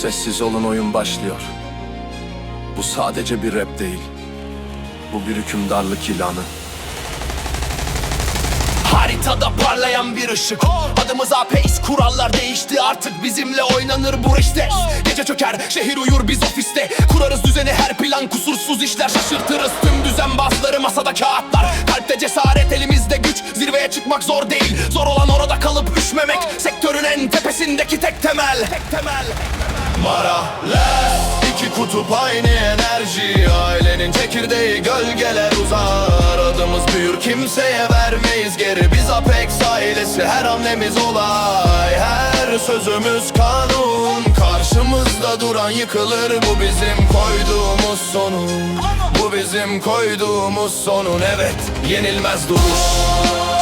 Sessiz olun oyun başlıyor. Bu sadece bir rap değil. Bu bir hükümdarlık ilanı. Haritada parlayan bir ışık. Adımız Apex kurallar değişti. Artık bizimle oynanır bu işte Gece çöker şehir uyur biz ofiste. Kurarız düzeni her plan kusursuz işler. Şaşırtırız Tüm düzenbazları masada kağıtlar. Kalpte cesaret elimizde güç. Zirveye çıkmak zor değil. Zor olan orada kalıp üşmemek. Sektörün en tepesindeki tek temel. Tek temel Maraler iki kutup aynı enerji. Ailenin çekirdeği gölgeler uzar. Adımız büyür kimseye vermeyiz geri. Biz Apex ailesi her hamlemiz olay. Her sözümüz kanun. Karşımızda duran yıkılır Bu bizim koyduğumuz sonun. Bu bizim koyduğumuz sonun Evet. Yenilmez duruş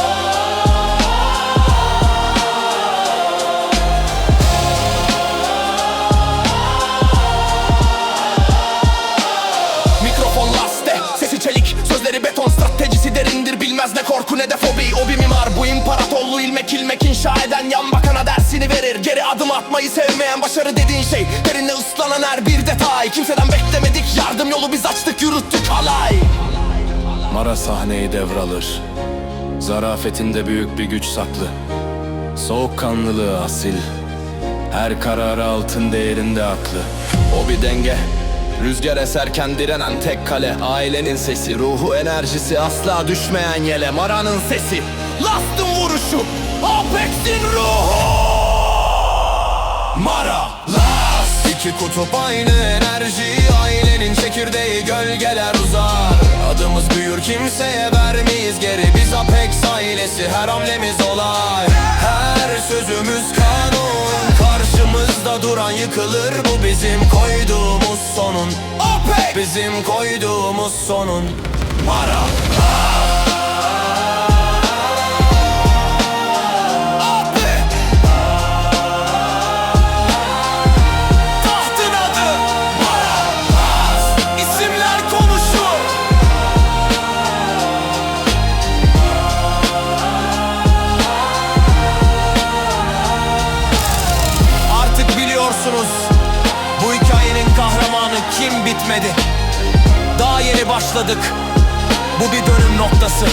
Bilmez ne korku ne de fobi O bir mimar, bu imparatorluğu ilmek ilmek inşa eden Yan bakana dersini verir Geri adım atmayı sevmeyen başarı dediğin şey Derinle ıslanan her bir detay Kimseden beklemedik yardım yolu biz açtık yürüttük alay Mara sahneyi devralır. Zarafetinde büyük bir güç saklı. Soğukkanlılığı asil. Her kararı altın değerinde aklı. O bir denge. Rüzgar eserken direnen tek kale Ailenin sesi, ruhu enerjisi Asla düşmeyen yele. Mara'nın sesi Last'ın vuruşu. Apex'in ruhu. Mara Last İki kutup aynı enerji Ailenin çekirdeği gölgeler uzar. Adımız büyür kimseye vermeyiz geri. Biz Apex ailesi her hamlemiz olay. Her sözümüz kanun yıkılır Bu bizim koyduğumuz sonun. Apex Bizim koyduğumuz sonun. Apex Bu hikayenin kahramanı kim bitmedi? Daha yeni başladık. Bu bir dönüm noktası